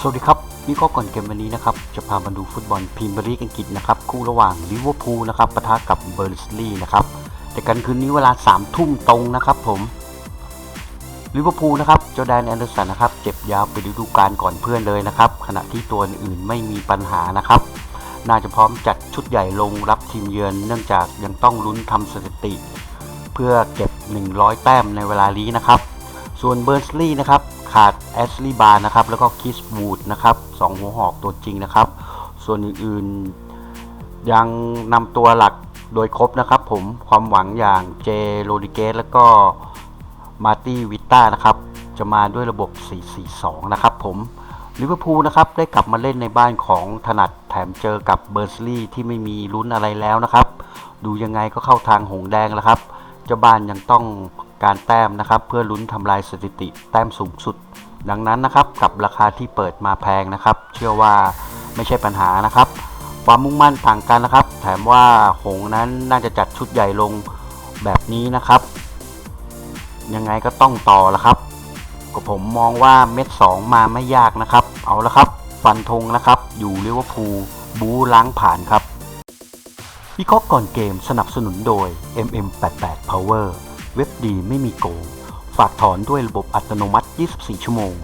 สวัสดีครับวิเคราะห์ก่อนเกมวันนี้นะครับ จะพามาดูฟุตบอลพรีเมียร์ลีกอังกฤษนะครับ คู่ระหว่างลิเวอร์พูลนะครับปะทะกับเบอร์นส์ลีย์นะครับ แต่กันคืนนี้เวลา3ามทุ่มตรงนะครับผมลิเวอร์พูลนะครับเจ้าแดนแอนเดอร์สันนะครับเจ็บยาวไปฤดูกาลก่อนเพื่อนเลยนะครับ ขณะที่ตัวอื่นไม่มีปัญหานะครับ น่าจะพร้อมจัดชุดใหญ่ลงรับทีมเยือน เนื่องจากยังต้องลุ้นทำสถิติ เพื่อเก็บ 100 แต้มในเวลานี้นะครับ ส่วนเบอร์ส์ลีย์นะครับขาดแอชลีย์บาร์นะครับแล้วก็คิสวูดนะครับสองหัวหอกตัวจริงนะครับ ส่วนอื่นๆยังนำตัวหลักโดยครบนะครับ ผมความหวังอย่างเจโรดิเกสแล้วก็มาร์ตี้วิตต้านะครับจะมาด้วยระบบ 4-4-2 นะครับผมลิเวอร์พูลนะครับได้กลับมาเล่นในบ้านของถนัดแถมเจอกับเบอร์ส์ลีย์ที่ไม่มีลุ้นอะไรแล้วนะครับ ดูยังไงก็เข้าทางหงแดงแล้วครับเจ้าบ้านยังต้อง การแต้มนะครับ เพื่อลุ้นทำลายสถิติแต้มสูงสุด ดังนั้นนะครับกับราคาที่เปิดมาแพงนะครับ เชื่อว่าไม่ใช่ปัญหานะครับ ความมุ่งมั่นต่างกันนะครับ แถมว่าหงนั้นน่าจะจัดชุดใหญ่ลงแบบนี้นะครับ ยังไงก็ต้องต่อละครับก็ผมมองว่าเม็ด 2 มาไม่ยากนะครับ เอาละครับ ฟันธงนะครับ อยู่ลิเวอร์พูลบูล้างผ่านครับวิเคราะห์ก่อนเกมสนับสนุนโดย MM88 Power เว็บดีไม่มีโกง ฝากถอนด้วยระบบอัตโนมัติ 24 ชั่วโมง